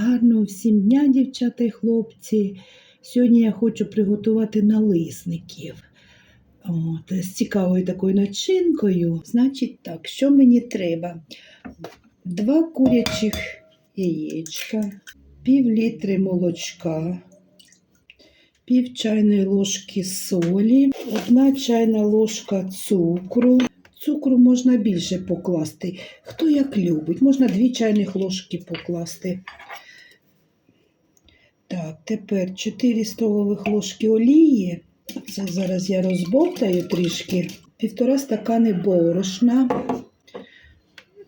Гарного всім дня, дівчата і хлопці. Сьогодні я хочу приготувати налисників. От, з цікавою такою начинкою. Значить так, що мені треба? Два курячих яєчка, пів літри молочка, пів чайної ложки солі, одна чайна ложка цукру. Цукру можна більше покласти. Хто як любить, можна дві чайних ложки покласти. Так, тепер 4 столових ложки олії. Це зараз я розбовтаю трішки. Півтора стакани борошна.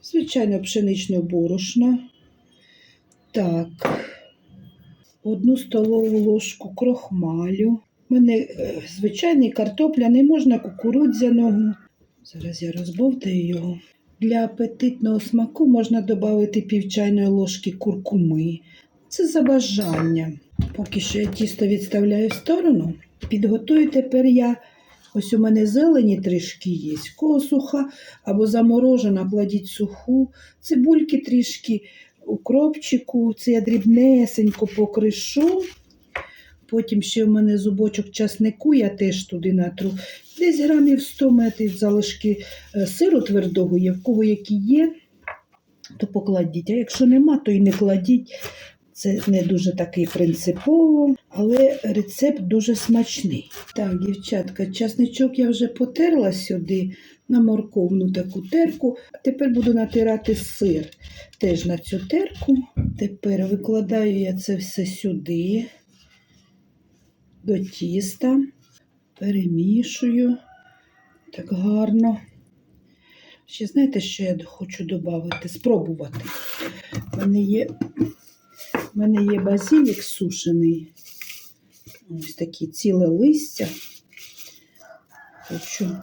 Звичайно, пшеничного борошна. Так, одну столову ложку крохмалю. У мене е, звичайний картопляний, можна кукурудзяного. Зараз я розбовтаю його. Для апетитного смаку можна додати пів чайної ложки куркуми. Це за бажанням. Поки що я тісто відставляю в сторону. Підготую тепер я. Ось у мене зелені трішки є, в кого суха або заморожена, кладіть суху, цибульки трішки, укропчику, це я дрібнесенько покришу. Потім ще в мене зубочок часнику, я теж туди натру. Десь грамів 100 метрів залишки е, сиру твердого є, в кого які є, то покладіть. А якщо нема, то і не кладіть. Це не дуже такий принципово, але рецепт дуже смачний. Так, дівчатка, часничок я вже потерла сюди на морковну таку терку. А тепер буду натирати сир теж на цю терку. Тепер викладаю я це все сюди, до тіста, перемішую так гарно. Ще знаєте, що я хочу додати? Спробувати. У мене є у мене є базилік сушений. Ось такі ціле листя. Хочу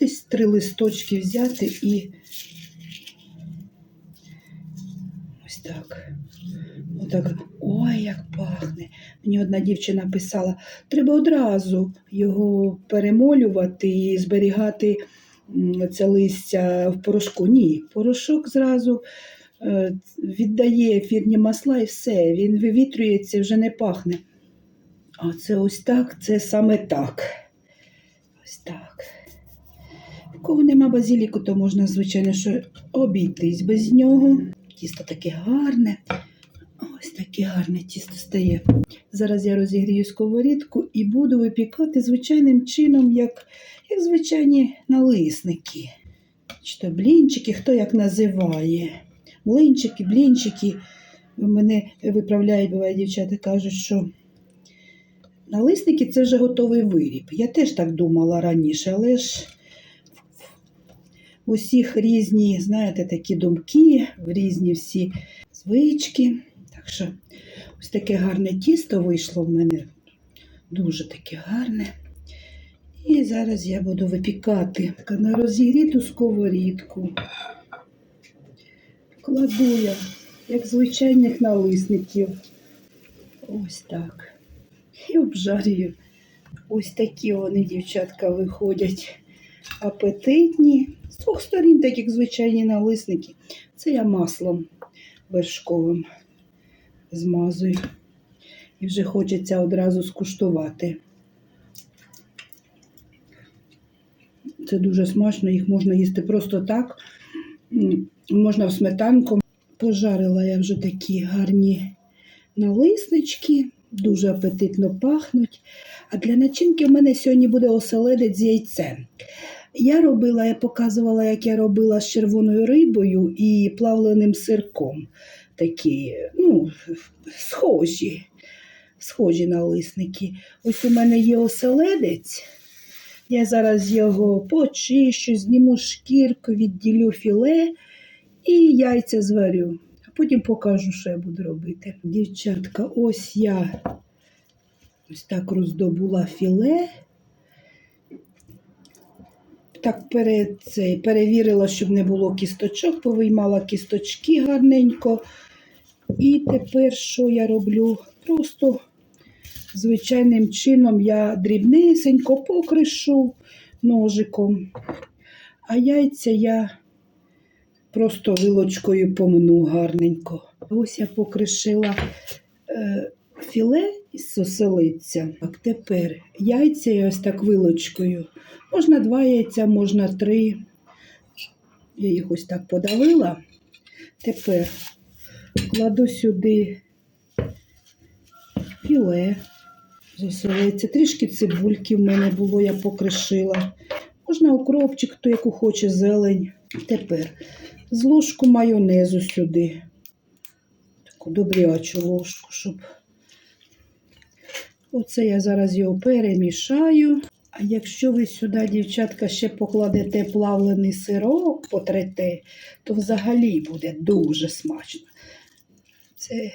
десь три листочки взяти і ось так. Отак. Ой, як пахне. Мені одна дівчина писала, треба одразу його перемолювати і зберігати це листя в порошку. Ні, порошок зразу віддає ефірні масла і все, він вивітрюється, вже не пахне. А це ось так, це саме так. Ось так. В кого нема базиліку, то можна, звичайно, що обійтись без нього. Тісто таке гарне. Ось таке гарне тісто стає. Зараз я розігрію сковорідку і буду випікати звичайним чином, як, як звичайні налисники. Чи то блінчики, хто як називає. Млинчики, блінчики. Мене виправляють, буває, дівчата кажуть, що налисники це вже готовий виріб. Я теж так думала раніше, але ж у всіх різні, знаєте, такі думки, різні всі звички. Так що ось таке гарне тісто вийшло в мене. Дуже таке гарне. І зараз я буду випікати на розігріту сковорідку. Кладу я, як звичайних налисників. Ось так. І обжарюю. Ось такі вони, дівчатка, виходять апетитні. З двох сторін, так як звичайні налисники. Це я маслом вершковим змазую. І вже хочеться одразу скуштувати. Це дуже смачно, їх можна їсти просто так. Можна в сметанку. Пожарила я вже такі гарні налиснички, дуже апетитно пахнуть. А для начинки в мене сьогодні буде оселедець з яйцем. Я робила, я показувала, як я робила з червоною рибою і плавленим сирком. Такі, ну, схожі, схожі налисники. Ось у мене є оселедець. Я зараз його почищу, зніму шкірку, відділю філе і яйця зварю. А потім покажу, що я буду робити. Дівчатка, ось я ось так роздобула філе. Так перед цей, перевірила, щоб не було кісточок, повиймала кісточки гарненько. І тепер що я роблю? Просто звичайним чином я дрібнесенько покришу ножиком, а яйця я просто вилочкою помну гарненько. Ось я покришила е, філе із соселиця. Так, тепер яйця я ось так вилочкою. Можна два яйця, можна три. Я їх ось так подавила. Тепер кладу сюди філе засолиться. Трішки цибульки в мене було, я покришила. Можна укропчик, хто яку хоче зелень. Тепер з ложку майонезу сюди. Таку добрячу ложку, щоб. Оце я зараз його перемішаю. А якщо ви сюди, дівчатка, ще покладете плавлений сирок, потрете, то взагалі буде дуже смачно. Це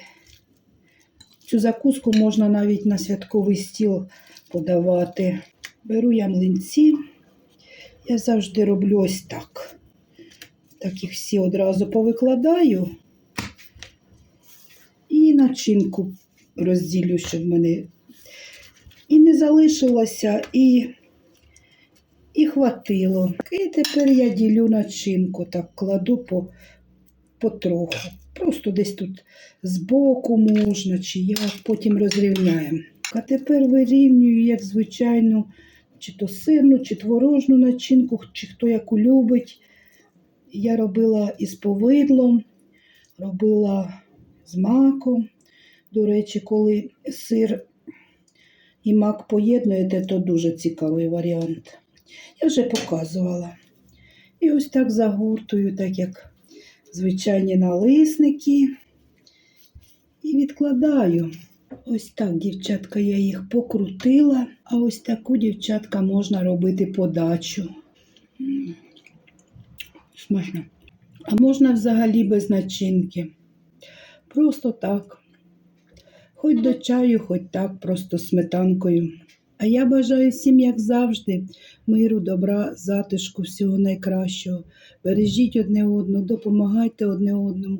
Цю закуску можна навіть на святковий стіл подавати. Беру я млинці. Я завжди роблю ось так. Так їх всі одразу повикладаю. І начинку розділю, щоб в мене і не залишилося, і, і хватило. І тепер я ділю начинку, так кладу по, потроху. Просто десь тут збоку можна, чи як, потім розрівняємо. А тепер вирівнюю, як звичайно, чи то сирну, чи творожну начинку, чи хто яку любить. Я робила із повидлом, робила з маком. До речі, коли сир і мак поєднуєте, то дуже цікавий варіант. Я вже показувала. І ось так загортую, так як звичайні налисники. І відкладаю. Ось так, дівчатка, я їх покрутила, а ось таку, дівчатка, можна робити подачу. Смачно. А можна взагалі без начинки. Просто так. Хоч до чаю, хоч так, просто сметанкою. А я бажаю всім, як завжди, миру, добра, затишку, всього найкращого. Бережіть одне одного, допомагайте одне одному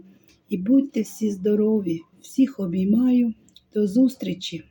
і будьте всі здорові. Всіх обіймаю. До зустрічі!